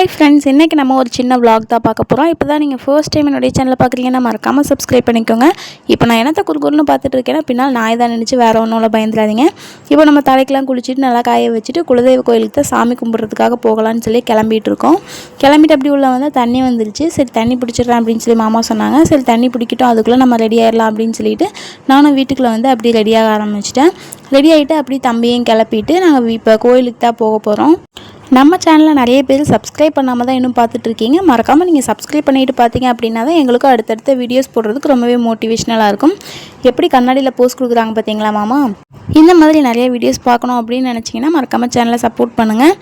Hi friends இன்றைக்கி நம்ம ஒரு சின்ன விளாக் தான் பார்க்க போகிறோம் இப்போ தான் நீங்கள் ஃபர்ஸ்ட் டைம் என்னுடைய சேனலை பார்க்குறீங்கன்னா மறக்காமல் சப்ஸ்கிரைப் பண்ணிக்கோங்க. இப்போ நான் என்னத்தை குறுகுறுன்னு பார்த்துட்டு இருக்கேன்னா பின்னால் நான் தான் நினச்சி வேறு ஒன்றும் பயந்துடாதீங்க. இப்போ நம்ம தலைக்கெலாம் குளிச்சுட்டு நல்லா காய வச்சுட்டு குலதெய்வ கோயிலுக்கு தான் சாமி கும்பிட்றதுக்காக போகலான்னு சொல்லி கிளம்பிட்டு இருக்கோம். கிளம்பிட்டு அப்படி உள்ள வந்து தண்ணி வந்துருச்சு. சரி தண்ணி பிடிச்சிடுறேன் அப்படின்னு சொல்லி மாமா சொன்னாங்க. சரி தண்ணி பிடிக்கட்டும் அதுக்குள்ளே நம்ம ரெடி ஆயிடலாம் அப்படின்னு சொல்லிட்டு நானும் வீட்டுக்குள்ளே வந்து அப்படி ரெடியாக ஆரம்பிச்சிட்டேன். ரெடி ஆகிட்டு அப்படி தம்பியும் கிளப்பிட்டு நாங்கள் இப்போ கோயிலுக்கு தான் போக போகிறோம் நம்ம சேனலில் நிறைய பேர் சப்ஸ்கிரைப் பண்ணாமல் தான் இன்னும் பார்த்துட்ருக்கீங்க மறக்காமல் நீங்கள் சப்ஸ்கிரைப் பண்ணிட்டு பார்த்தீங்க அப்படின்னா தான் எங்களுக்கும் அடுத்தடுத்த வீடியோஸ் போடுறதுக்கு ரொம்பவே மோட்டிவேஷ்னலாக இருக்கும். எப்படி கண்ணாடியில் போஸ்ட் கொடுக்குறாங்க பார்த்தீங்களா மாமா? இந்த மாதிரி நிறைய வீடியோஸ் பார்க்கணும் அப்படின்னு நினச்சிங்கன்னா மறக்காமல் சேனலை சப்போர்ட் பண்ணுங்கள்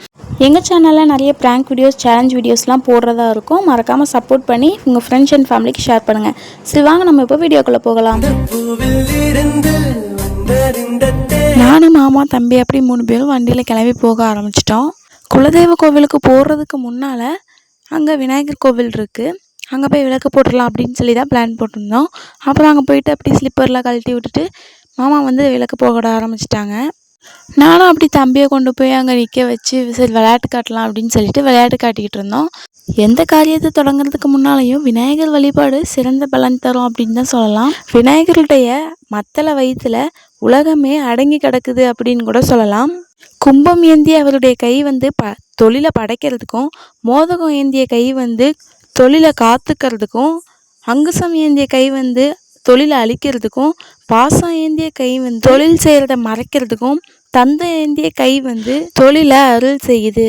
எங்கள் சேனலில் நிறைய ப்ராங்க் வீடியோஸ் சேலஞ்ச் வீடியோஸ்லாம் போடுறதா இருக்கும். மறக்காமல் சப்போர்ட் பண்ணி உங்கள் ஃப்ரெண்ட்ஸ் அண்ட் ஃபேமிலிக்கு ஷேர் பண்ணுங்கள் சரி வாங்க நம்ம இப்போ வீடியோக்குள்ளே போகலாம். நானும் மாமா தம்பி அப்படி மூணு பேரும் வண்டியில் கிளம்பி போக ஆரம்பிச்சிட்டோம். குலதெய்வ கோவிலுக்கு போகிறதுக்கு முன்னால் அங்கே விநாயகர் கோவில் இருக்குது அங்கே போய் விளக்கு போட்டுடலாம் அப்படின்னு சொல்லி தான் பிளான் போட்டிருந்தோம். அப்புறம் அங்கே போயிட்டு அப்படி ஸ்லிப்பரில் கழட்டி விட்டுட்டு மாமா வந்து விளக்கு போகட ஆரம்பிச்சிட்டாங்க. நானும் அப்படி தம்பியை கொண்டு போய் அங்கே நிற்க வச்சு சரி விளையாட்டு காட்டலாம் அப்படின்னு சொல்லிட்டு விளையாட்டு காட்டிக்கிட்டு இருந்தோம். எந்த காரியத்தை தொடங்குறதுக்கு முன்னாலேயும் விநாயகர் வழிபாடு சிறந்த பலன் தரும் அப்படின்னு தான் சொல்லலாம். விநாயகருடைய மத்தள வயிற்றில் உலகமே அடங்கி கிடக்குது அப்படின்னு கூட சொல்லலாம். கும்பம் ஏந்திய அவருடைய கை வந்து ப தொழிலை படைக்கிறதுக்கும் மோதகம் ஏந்திய கை வந்து தொழிலை காத்துக்கிறதுக்கும் அங்குசம் ஏந்திய கை வந்து தொழிலை அழிக்கிறதுக்கும் பாசம் ஏந்திய கை வந்து தொழில் செய்கிறத மறைக்கிறதுக்கும் தந்தை ஏந்திய கை வந்து தொழிலை அருள் செய்யுது.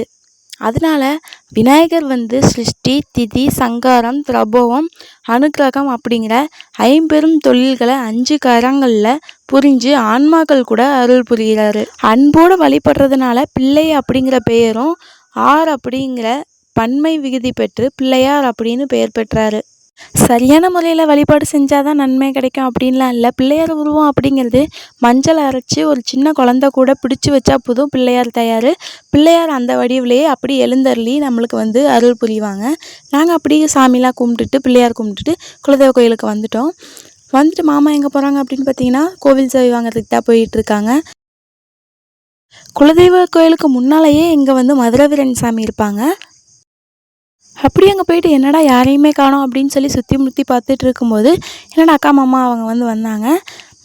அதனால விநாயகர் வந்து சிருஷ்டி திதி சங்காரம் பிரபோவம் அனுக்கிரகம் அப்படிங்கிற ஐம்பெரும் தொழில்களை அஞ்சு கரங்களில் புரிஞ்சு ஆன்மாக்கள் கூட அருள் புரிகிறாரு. அன்போடு வழிபடுறதுனால பிள்ளை அப்படிங்கிற பெயரும் ஆர் அப்படிங்கிற பன்மை விகுதி பெற்று பிள்ளையார் அப்படின்னு பெயர் பெற்றாரு. சரியான முறையில் வழிபாடு செஞ்சால் தான் நன்மை கிடைக்கும் அப்படின்லாம் இல்லை. பிள்ளையார் உருவம் அப்படிங்கிறது மஞ்சள் அரைச்சி ஒரு சின்ன குழந்த கூட பிடிச்சி வச்சா போதும் பிள்ளையார் தயார். பிள்ளையார் அந்த வடிவிலேயே அப்படி எழுந்தருளி நம்மளுக்கு வந்து அருள் புரிவாங்க. நாங்கள் அப்படியே சாமிலாம் கும்பிட்டுட்டு பிள்ளையார் கும்பிட்டுட்டு குலதெய்வ கோயிலுக்கு வந்துட்டோம். வந்துட்டு மாமா எங்கே போகிறாங்க அப்படின்னு பார்த்தீங்கன்னா கோவில் சேவை வாங்குறதுக்கு தான் போயிட்டுருக்காங்க குலதெய்வ கோயிலுக்கு முன்னாலேயே இங்கே வந்து மதுரவீரன் சாமி இருப்பாங்க. அப்படி அங்கே போயிட்டு என்னடா யாரையுமே காணோம் அப்படின்னு சொல்லி சுற்றி முற்றி பார்த்துட்டு இருக்கும்போது என்னடா அக்கா மாமா அவங்க வந்து வந்தாங்க.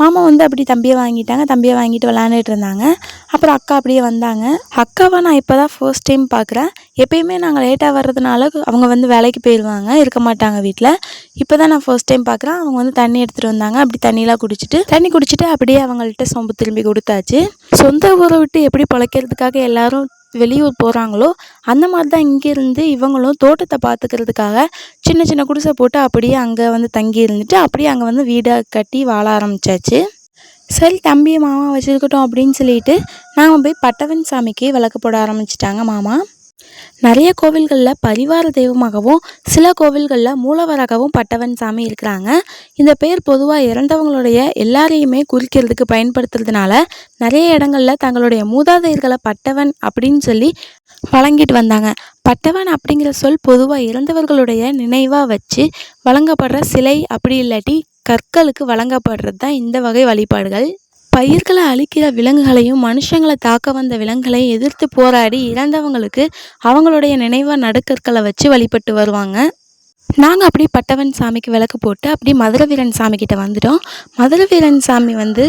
மாமா வந்து அப்படி தம்பியை வாங்கிட்டாங்க. தம்பியை வாங்கிட்டு விளாண்டுட்டு இருந்தாங்க அப்புறம் அக்கா அப்படியே வந்தாங்க. அக்காவை நான் இப்போ தான் ஃபர்ஸ்ட் டைம் பார்க்குறேன் எப்பயுமே நாங்கள் லேட்டாக வர்றதுனால அவங்க வந்து வேலைக்கு போயிடுவாங்க இருக்க மாட்டாங்க வீட்டில் இப்போ தான் நான் ஃபர்ஸ்ட் டைம் பார்க்குறேன் அவங்க வந்து தண்ணி எடுத்துகிட்டு வந்தாங்க. அப்படி தண்ணியெலாம் குடிச்சிட்டு தண்ணி குடிச்சிட்டு அப்படியே அவங்கள்ட்ட சொம்பு திரும்பி கொடுத்தாச்சு. சொந்த ஊரை விட்டு எப்படி பிழைக்கிறதுக்காக எல்லாரும் வெளியூர் போகிறாங்களோ அந்த மாதிரி தான் இங்கேருந்து இவங்களும் தோட்டத்தை பார்த்துக்கிறதுக்காக சின்ன சின்ன குடிசை போட்டு அப்படியே அங்கே வந்து தங்கி இருந்துட்டு அப்படியே அங்கே வந்து வீடை கட்டி வாழ ஆரம்பிச்சாச்சு. சரி தம்பி மாமா வச்சுருக்கட்டும் அப்படின்னு சொல்லிட்டு நாங்கள் போய் பட்டவன் சாமிக்கு விளக்கு போட ஆரம்பிச்சிட்டாங்க மாமா. நிறைய கோவில்களில் பரிவார தெய்வமாகவும் சில கோவில்களில் மூலவராகவும் பட்டவன் சாமி இருக்கிறாங்க. இந்த பேர் பொதுவாக இறந்தவங்களுடைய எல்லாரையுமே குறிக்கிறதுக்கு பயன்படுத்துறதுனால நிறைய இடங்களில் தங்களுடைய மூதாதையர்களை பட்டவன் அப்படின்னு சொல்லி வழங்கிட்டு வந்தாங்க. பட்டவன் அப்படிங்கிற சொல் பொதுவாக இறந்தவர்களுடைய நினைவாக வச்சு வழங்கப்படுற சிலை அப்படி இல்லாட்டி கற்களுக்கு வழங்கப்படுறது தான் இந்த வகை வழிபாடுகள். பயிர்களை அழிக்கிற விலங்குகளையும் மனுஷங்களை தாக்க வந்த விலங்குகளையும் எதிர்த்து போராடி இறந்தவங்களுக்கு அவங்களுடைய நினைவாக நடுக்கற்களை வச்சு வழிபட்டு வருவாங்க. நாங்கள் அப்படி பட்டவன் சாமிக்கு விளக்கு போட்டு அப்படி மதுரவீரன் சாமி கிட்ட வந்துட்டோம். மதுரை வீரன் சாமி வந்து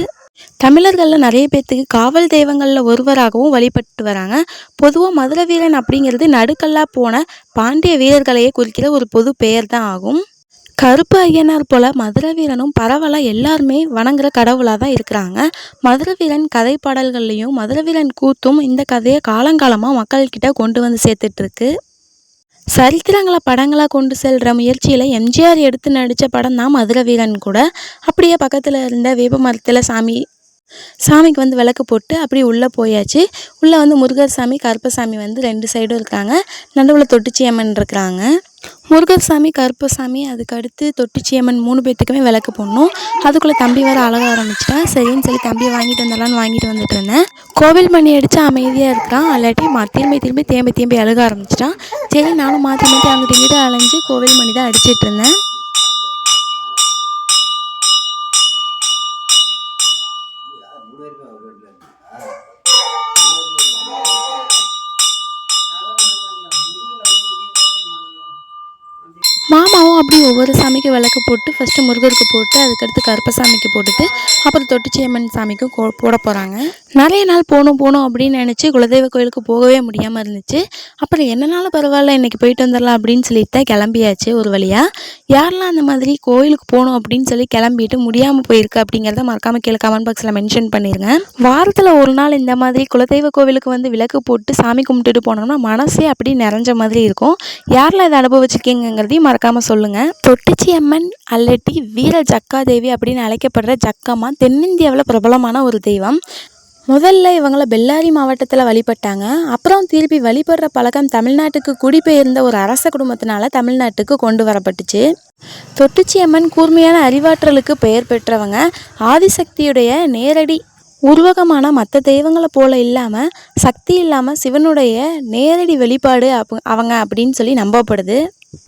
தமிழர்களில் நிறைய பேர்த்துக்கு காவல் தெய்வங்களில் ஒருவராகவும் வழிபட்டு வராங்க. பொதுவாக மதுரவீரன் அப்படிங்கிறது நடுக்கல்லாக போன பாண்டிய வீரர்களையே குறிக்கிற ஒரு பொது பெயர் தான் ஆகும். கருப்பு ஐயனார் போல மதுரவீரனும் பரவலாக எல்லாருமே வணங்குற கடவுளாக தான் இருக்கிறாங்க மதுரவீரன் கதை பாடல்கள்லையும் மதுரவீரன் கூத்தும் இந்த கதையை காலங்காலமாக மக்கள்கிட்ட கொண்டு வந்து சேர்த்துட்ருக்கு. சரித்திரங்களை படங்களாக கொண்டு செல்கிற முயற்சியில் எம்ஜிஆர் எடுத்து நடித்த படம் தான் மதுரை வீரன் கூட. அப்படியே பக்கத்தில் இருந்த வேப்ப மரத்தில் சாமி சாமிக்கு வந்து விளக்கு போட்டு அப்படியே உள்ளே போயாச்சு. உள்ளே வந்து முருகர் சாமி கருப்பசாமி வந்து ரெண்டு சைடும் இருக்காங்க. நடுவில் தொட்டிச்சியம்மன் இருக்கிறாங்க. முருகர் சாமி கருப்பசாமி அதுக்கு அடுத்து தொட்டிச்சியம்மன் மூணு பேர்த்துக்குமே விளக்கு போடணும். அதுக்குள்ளே தம்பி வர அழக ஆரம்பிச்சிட்டேன் சரின்னு சொல்லி தம்பியை வாங்கிட்டு வந்துடலான்னு வாங்கிட்டு வந்துட்டு இருந்தேன். கோவில் மணி அடித்து அமைதியாக இருக்கான். அல்லாட்டி மா திரும்பி திரும்பி தேம்பி தேம்பி அழுக ஆரம்பிச்சிட்டான். சரி நானும் மாற்றி மாற்றி அங்கிட்டு இங்கிட்டு அலைஞ்சு கோவில் மணி தான் அடிச்சிட்டு இருந்தேன். ఇప్పుడు వెళ్ళిపోయావు ஒவ்வொரு சாமிக்கும் விளக்கு போட்டு ஃபஸ்ட்டு முருகருக்கு போட்டு அதுக்கடுத்து கருப்பசாமிக்கு போட்டுட்டு அப்புறம் தொட்டிச்சியம்மன் சாமிக்கும் கோ போட போகிறாங்க நிறைய நாள் போகணும் போகணும் அப்படின்னு நினச்சி குலதெய்வ கோயிலுக்கு போகவே முடியாமல் இருந்துச்சு. அப்புறம் என்னனாலும் பரவாயில்ல இன்றைக்கி போயிட்டு வந்துடலாம் அப்படின்னு சொல்லிட்டு தான் கிளம்பியாச்சு ஒரு வழியாக யாரெல்லாம் அந்த மாதிரி கோயிலுக்கு போகணும் அப்படின்னு சொல்லி கிளம்பிட்டு முடியாமல் போயிருக்கு அப்படிங்கிறத மறக்காமல் கீழே கமெண்ட் பாக்ஸில் மென்ஷன் பண்ணிடுங்க வாரத்தில் ஒரு நாள் இந்த மாதிரி குலதெய்வ கோவிலுக்கு வந்து விளக்கு போட்டு சாமி கும்பிட்டுட்டு போனோம்னா மனசே அப்படி நிறைஞ்ச மாதிரி இருக்கும். யாரெல்லாம் இதை அனுபவிச்சிருக்கீங்கிறதையும் மறக்காமல் சொல்லுங்கள் தொட்டிச்சி அம்மன் அல்லட்டி வீர ஜக்காதேவி அப்படின்னு அழைக்கப்படுற ஜக்கம்மா தென்னிந்தியாவில் பிரபலமான ஒரு தெய்வம். முதல்ல இவங்களை பெல்லாரி மாவட்டத்தில் வழிபட்டாங்க. அப்புறம் திருப்பி வழிபடுற பழக்கம் தமிழ்நாட்டுக்கு குடிபெயர்ந்த ஒரு அரச குடும்பத்தினால தமிழ்நாட்டுக்கு கொண்டு வரப்பட்டுச்சு. தொட்டிச்சி அம்மன் கூர்மையான அறிவாற்றலுக்கு பெயர் பெற்றவங்க. ஆதிசக்தியுடைய நேரடி உருவகமான மற்ற தெய்வங்களை போல இல்லாமல் சக்தி இல்லாமல் சிவனுடைய நேரடி வெளிப்பாடு அப் அவங்க அப்படின்னு சொல்லி நம்பப்படுது.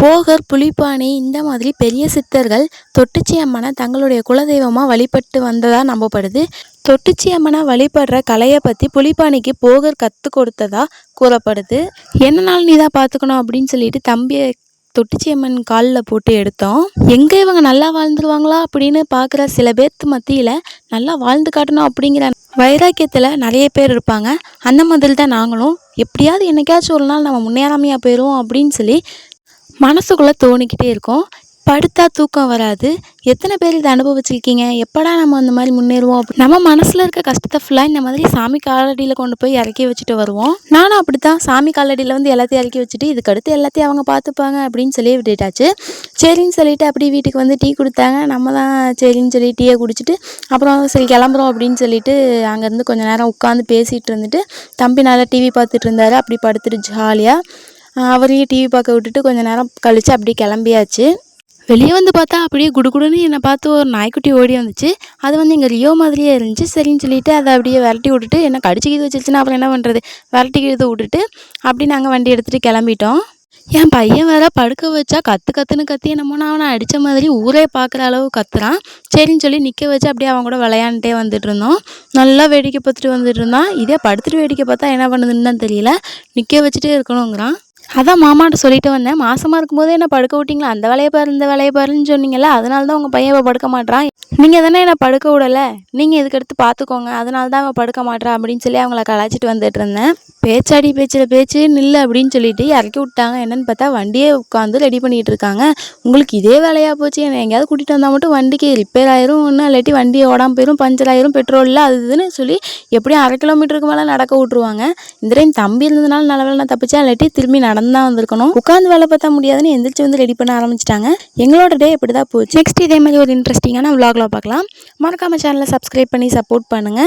போகர் புலிப்பாணி இந்த மாதிரி பெரிய சித்தர்கள் தொட்டிச்சி அம்மனை தங்களுடைய குலதெய்வமாக வழிபட்டு வந்ததாக நம்பப்படுது. தொட்டிச்சி அம்மனை வழிபடுற கலையை பற்றி புலிப்பாணிக்கு போகர் கற்றுக் கொடுத்ததா கூறப்படுது. என்ன நாள் நீ தான் பார்த்துக்கணும்? அப்படின்னு சொல்லிட்டு தம்பியை தொட்டிச்சி அம்மன் காலில் போட்டு எடுத்தோம். எங்கே இவங்க நல்லா வாழ்ந்துருவாங்களா? அப்படின்னு பார்க்குற சில பேர்த்து மத்தியில் நல்லா வாழ்ந்து காட்டணும் அப்படிங்கிற வைராக்கியத்தில் நிறைய பேர் இருப்பாங்க. அந்த மாதிரி தான் நாங்களும். எப்படியாவது என்னைக்காச்சும் ஒரு நாள் நம்ம முன்னேறாமையாக போயிடுவோம் அப்படின்னு சொல்லி மனசுக்குள்ளே தோணிக்கிட்டே இருக்கோம். படுத்தா தூக்கம் வராது. எத்தனை பேர் இதை அனுபவிச்சிருக்கீங்க? எப்படா நம்ம அந்த மாதிரி முன்னேறுவோம் அப்படி நம்ம மனசில் இருக்க கஷ்டத்தை ஃபுல்லாக இந்த மாதிரி சாமி காலடியில் கொண்டு போய் இறக்கி வச்சுட்டு வருவோம். நானும் அப்படி தான் சாமி காலடியில் வந்து எல்லாத்தையும் இறக்கி வச்சுட்டு இதுக்கடுத்து எல்லாத்தையும் அவங்க பார்த்துப்பாங்க அப்படின்னு சொல்லி விட்டுட்டாச்சு. சரின்னு சொல்லிட்டு அப்படி வீட்டுக்கு வந்து டீ கொடுத்தாங்க. நம்ம தான் சரின்னு சொல்லி டீயை குடிச்சிட்டு அப்புறம் சரி கிளம்புறோம் அப்படின்னு சொல்லிட்டு அங்கேருந்து கொஞ்சம் நேரம் உட்காந்து பேசிகிட்டு இருந்துட்டு தம்பி நல்லா டிவி பார்த்துட்டு இருந்தார். அப்படி படுத்துட்டு ஜாலியாக அவரையும் டிவி பார்க்க விட்டுட்டு கொஞ்சம் நேரம் கழித்து அப்படியே கிளம்பியாச்சு. வெளியே வந்து பார்த்தா அப்படியே குடுகுடுன்னு என்னை பார்த்து ஒரு நாய்க்குட்டி ஓடி வந்துச்சு. அது வந்து எங்கள் ரியோ மாதிரியே இருந்துச்சு. சரின்னு சொல்லிட்டு அதை அப்படியே விரட்டி விட்டுட்டு என்ன கடிச்சிக்கிது வச்சிருச்சுன்னா அப்புறம் என்ன பண்ணுறது விரட்டிக்கிது விட்டுட்டு அப்படி நாங்கள் வண்டி எடுத்துகிட்டு கிளம்பிட்டோம். என் பையன் வேற படுக்க வச்சா கற்று கற்றுன்னு கத்தி என்னமோ நான் அவனை அடித்த மாதிரி ஊரே பார்க்குற அளவு கத்துறான். சரின்னு சொல்லி நிற்க வச்சு அப்படியே அவன் கூட விளையாண்டுட்டே வந்துட்டு இருந்தோம். நல்லா வேடிக்கை பார்த்துட்டு வந்துட்டு இருந்தான். இதே படுத்துட்டு வேடிக்கை பார்த்தா என்ன பண்ணுதுன்னு தான் தெரியல. நிற்க வச்சுட்டே இருக்கணுங்கிறான். அதான் மாமாட்ட சொல்லிட்டு வந்தேன். மாசமாக இருக்கும்போது என்ன படுக்க விட்டீங்களா? அந்த வேலையை பாரு இந்த வேலையை பாருன்னு சொன்னீங்கல்ல அதனால தான் உங்கள் பையன் இப்போ படுக்க மாட்டான் நீங்கள் தானே என்னை படுக்க விடலை? நீங்கள் இதுக்கடுத்து பார்த்துக்கோங்க அதனால தான் அவன் படுக்க மாட்றான் அப்படின்னு சொல்லி அவங்கள கலாச்சிட்டு வந்துட்டு இருந்தேன். பேச்சாடி பேச்சில் பேச்சு நில்லு அப்படின்னு சொல்லிட்டு இறக்கி விட்டாங்க. என்னன்னு பார்த்தா வண்டியே உட்காந்து ரெடி பண்ணிகிட்டு இருக்காங்க. உங்களுக்கு இதே வேலையாக போச்சு? என்னை எங்கேயாவது கூட்டிகிட்டு வந்தால் மட்டும் வண்டிக்கு ரிப்பேர் ஆயிரும் ஒன்றும் இல்லாட்டி வண்டி ஓடாமல் போயிடும் பஞ்சர் ஆயிரும் பெட்ரோல் இல்லை அது இதுன்னு சொல்லி எப்படியும் அரை கிலோமீட்டருக்கு மேலே நடக்க விட்ருவாங்க இந்த டைம் தம்பி இருந்ததுனால நல்ல வேலை நான் தப்பிச்சா இல்லாட்டி திரும்பி நடந்து தான் வந்திருக்கணும். உட்காந்து வேலை பார்த்தா முடியாதுன்னு எந்திரிச்சு வந்து ரெடி பண்ண ஆரம்பிச்சிட்டாங்க. எங்களோட டே இப்படி தான் போச்சு. நெக்ஸ்ட் இதே மாதிரி ஒரு இன்ட்ரெஸ்டிங்கான vlogல பார்க்கலாம். மறக்காம சேனலை சப்ஸ்கிரைப் பண்ணி சப்போர்ட் பண்ணுங்கள்